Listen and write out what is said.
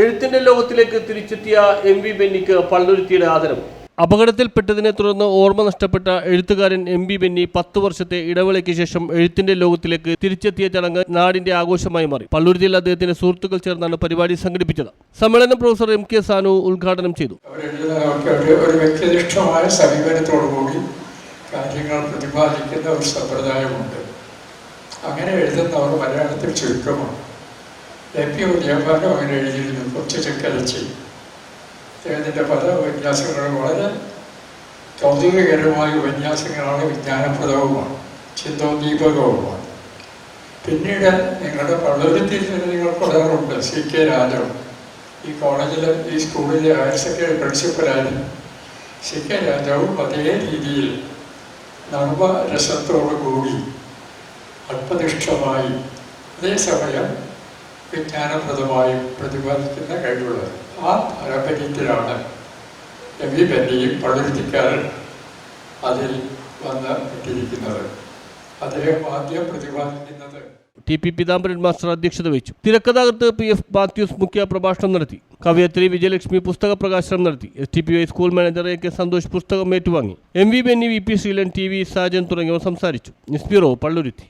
എഴുത്തിന്റെ ലോകത്തിലേക്ക് തിരിച്ചെത്തിയ എം വി ബെന്നിക്ക് പള്ളുരുത്തിയുടെ ആദരം. അപകടത്തിൽപ്പെട്ടതിനെ തുടർന്ന് ഓർമ്മ നഷ്ടപ്പെട്ട എഴുത്തുകാരൻ എം വി ബെന്നി പത്ത് വർഷത്തെ ഇടവേളയ്ക്ക് ശേഷം എഴുത്തിന്റെ ലോകത്തിലേക്ക് തിരിച്ചെത്തിയ ചടങ്ങ് നാടിന്റെ ആഘോഷമായി മാറി. പള്ളുരുത്തിയിൽ അദ്ദേഹത്തിന്റെ സുഹൃത്തുക്കൾ ചേർന്നാണ് പരിപാടി സംഘടിപ്പിച്ചത്. സമ്മേളനം പ്രൊഫസർ എം കെ സാനു ഉദ്ഘാടനം ചെയ്തു. ഒരു വ്യക്തിനിഷ്ഠമായ സമീപനത്തോടുകൂടി കാര്യങ്ങൾ പ്രതിപാദിക്കുന്ന ഒരു സമ്പ്രദായമുണ്ട്. അങ്ങനെ എഴുതുന്നവർ മലയാളത്തിൽ ചുരുക്കമാണ്. പി ഉദയഭാരം അങ്ങനെ എഴുതിയിരുന്നു. കൊച്ചു ചെക്കരച്ചി അദ്ദേഹത്തിന്റെ പല ഉപന്യാസങ്ങളും വളരെ കൗതുകകരമായ ഉപന്യാസങ്ങളാണ് വിജ്ഞാനപ്രദവുമാണ് ചിന്തോദ്ദീപകവുമാണ്. പിന്നീട് നിങ്ങളുടെ തന്നെ നിങ്ങൾ പറയാറുണ്ട് സി കെ രാജവ് ഈ കോളേജിലെ ഈ സ്കൂളിലെ ഹയർ സെക്കൻഡറി പ്രിൻസിപ്പലായിരുന്നു. സി കെ രാജാവും അതേ രീതിയിൽ നർമ്മരസത്തോടു കൂടി അല്പനിഷ്ഠമായി അതേസമയം വിജ്ഞാനപ്രദമായും പ്രതിപാദിക്കുന്ന കഴിവുള്ളത്. ആ പാരമ്പര്യത്തിലാണ് എം വി ബെന്നിയും അതിൽ വന്ന് ഇട്ടിരിക്കുന്നത് അദ്ദേഹം ആദ്യം പ്രതിപാദിക്കുന്നത് ടി പി പീതാംബരൻ മാസ്റ്റർ അധ്യക്ഷത വഹിച്ചു. തിരക്കഥാകൃത്ത് പി എഫ് മാത്യൂസ് മുഖ്യ പ്രഭാഷണം നടത്തി. കവയത്രി വിജയലക്ഷ്മി പുസ്തക പ്രകാശനം നടത്തി. S T P I school manager A K Santhosh പുസ്തകം ഏറ്റുവാങ്ങി. M V Benny V P Sreelan T V Sajan തുടങ്ങിയവർ സംസാരിച്ചു. നിസ്ബിറോ പള്ളുരുത്തി.